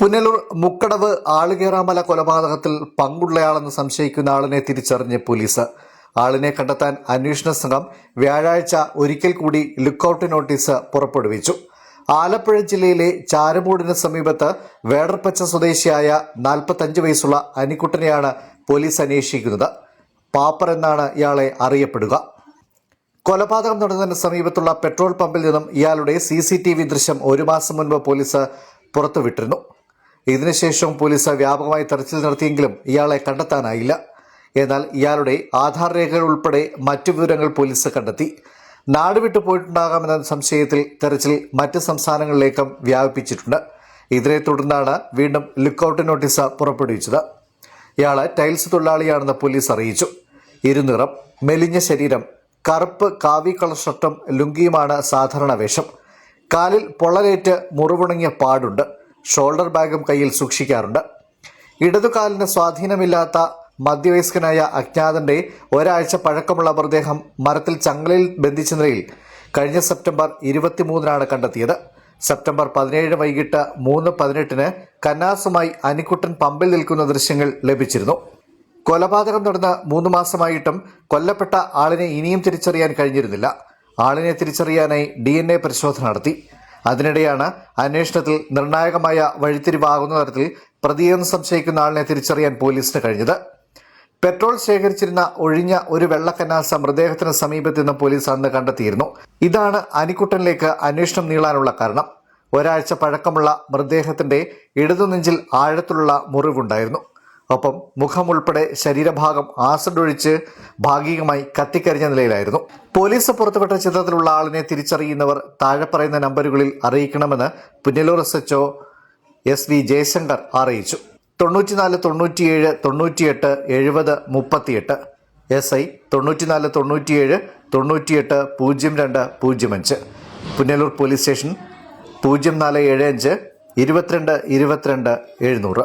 പുനലൂർ മുക്കടവ് ആളുകേറാമല കൊലപാതകത്തിൽ പങ്കുള്ളയാളെന്ന് സംശയിക്കുന്ന ആളിനെ തിരിച്ചറിഞ്ഞ് പോലീസ്. ആളിനെ കണ്ടെത്താൻ അന്വേഷണ സംഘം വ്യാഴാഴ്ച ഒരിക്കൽ കൂടി ലുക്കൌട്ട് നോട്ടീസ് പുറപ്പെടുവിച്ചു. ആലപ്പുഴ ജില്ലയിലെ ചാരമൂടിന് സമീപത്ത് വേടർപ്പച്ച സ്വദേശിയായ നാൽപ്പത്തഞ്ച് വയസ്സുള്ള അനിക്കുട്ടനെയാണ് പോലീസ് അന്വേഷിക്കുന്നത്. പാപ്പർ എന്നാണ് ഇയാളെ അറിയപ്പെടുക. കൊലപാതകം നടന്നതിന് സമീപത്തുള്ള പെട്രോൾ പമ്പിൽ നിന്നും ഇയാളുടെ സി ദൃശ്യം ഒരു മാസം മുൻപ് പോലീസ് പുറത്തുവിട്ടിരുന്നു. ഇതിനുശേഷം പോലീസ് വ്യാപകമായി തെരച്ചിൽ നടത്തിയെങ്കിലും ഇയാളെ കണ്ടെത്താനായില്ല. എന്നാൽ ഇയാളുടെ ആധാർ രേഖകൾ ഉൾപ്പെടെ മറ്റു വിവരങ്ങൾ പോലീസ് കണ്ടെത്തി. നാടുവിട്ടു പോയിട്ടുണ്ടാകാമെന്ന സംശയത്തിൽ തെരച്ചിൽ മറ്റ് സംസ്ഥാനങ്ങളിലേക്കും വ്യാപിപ്പിച്ചിട്ടുണ്ട്. ഇതിനെ തുടർന്നാണ് വീണ്ടും ലുക്കൌട്ട് നോട്ടീസ് പുറപ്പെടുവിച്ചത്. ഇയാളെ ടൈൽസ് തൊഴിലാളിയാണെന്ന് പോലീസ് അറിയിച്ചു. ഇരുനിറം മെലിഞ്ഞ ശരീരം കറുപ്പ് കാവി കളർ ഷർട്ടും ലുങ്കിയുമാണ് സാധാരണ വേഷം. കാലിൽ പൊള്ളലേറ്റ് മുറിവുണങ്ങിയ പാടുണ്ട്. ഷോൾഡർ ബാഗും കയ്യിൽ സൂക്ഷിക്കാറുണ്ട്. ഇടതുകാലിന് സ്വാധീനമില്ലാത്ത മധ്യവയസ്കനായ അജ്ഞാതന്റെ ഒരാഴ്ച പഴക്കമുള്ള മൃതദേഹം മരത്തിൽ ചങ്ങലയിൽ ബന്ധിച്ച നിലയിൽ കഴിഞ്ഞ സെപ്റ്റംബർ ഇരുപത്തിമൂന്നിനാണ് കണ്ടെത്തിയത്. സെപ്റ്റംബർ പതിനേഴ് വൈകിട്ട് മൂന്ന് പതിനെട്ടിന് കന്നാസുമായി അനിക്കുട്ടൻ പമ്പിൽ നിൽക്കുന്ന ദൃശ്യങ്ങൾ ലഭിച്ചിരുന്നു. കൊലപാതകം നടന്ന് മൂന്ന് മാസമായിട്ടും കൊല്ലപ്പെട്ട ആളിനെ ഇനിയും തിരിച്ചറിയാൻ കഴിഞ്ഞിരുന്നില്ല. ആളിനെ തിരിച്ചറിയാനായി ഡി പരിശോധന നടത്തി. അതിനിടെയാണ് അന്വേഷണത്തിൽ നിർണായകമായ വഴിത്തിരിവാകുന്ന തരത്തിൽ പ്രതിയെന്ന് സംശയിക്കുന്ന ആളിനെ തിരിച്ചറിയാൻ പോലീസിന് കഴിഞ്ഞത്. പെട്രോൾ ശേഖരിച്ചിരുന്ന ഒഴിഞ്ഞ ഒരു വെള്ളക്കനാസ മൃതദേഹത്തിന് സമീപത്തുനിന്ന് പോലീസ് അന്ന് കണ്ടെത്തിയിരുന്നു. ഇതാണ് അനിക്കുട്ടനിലേക്ക് അന്വേഷണം നീളാനുള്ള കാരണം. ഒരാഴ്ച പഴക്കമുള്ള മൃതദേഹത്തിന്റെ ഇടതുനെഞ്ചിൽ ആഴത്തിലുള്ള മുറിവുണ്ടായിരുന്നു. ഒപ്പം മുഖമുൾപ്പെടെ ശരീരഭാഗം ആസിഡ് ഒഴിച്ച് ഭാഗികമായി കത്തിക്കരിഞ്ഞ നിലയിലായിരുന്നു. പോലീസ് പുറത്തുവിട്ട ചിത്രത്തിലുള്ള ആളിനെ തിരിച്ചറിയുന്നവർ താഴെ പറയുന്ന നമ്പറുകളിൽ അറിയിക്കണമെന്ന് Punalur S H S V Jayashankar അറിയിച്ചു. തൊണ്ണൂറ്റിനാല് തൊണ്ണൂറ്റിയേഴ് തൊണ്ണൂറ്റിയെട്ട് എഴുപത് മുപ്പത്തിയെട്ട്. എസ് ഐ തൊണ്ണൂറ്റിനാല് തൊണ്ണൂറ്റിയേഴ് തൊണ്ണൂറ്റിയെട്ട് പൂജ്യം രണ്ട് പൂജ്യം അഞ്ച്. പുന്നലൂർ പോലീസ് സ്റ്റേഷൻ പൂജ്യം നാല് ഏഴ് അഞ്ച് ഇരുപത്തിരണ്ട് ഇരുപത്തിരണ്ട് എഴുന്നൂറ്.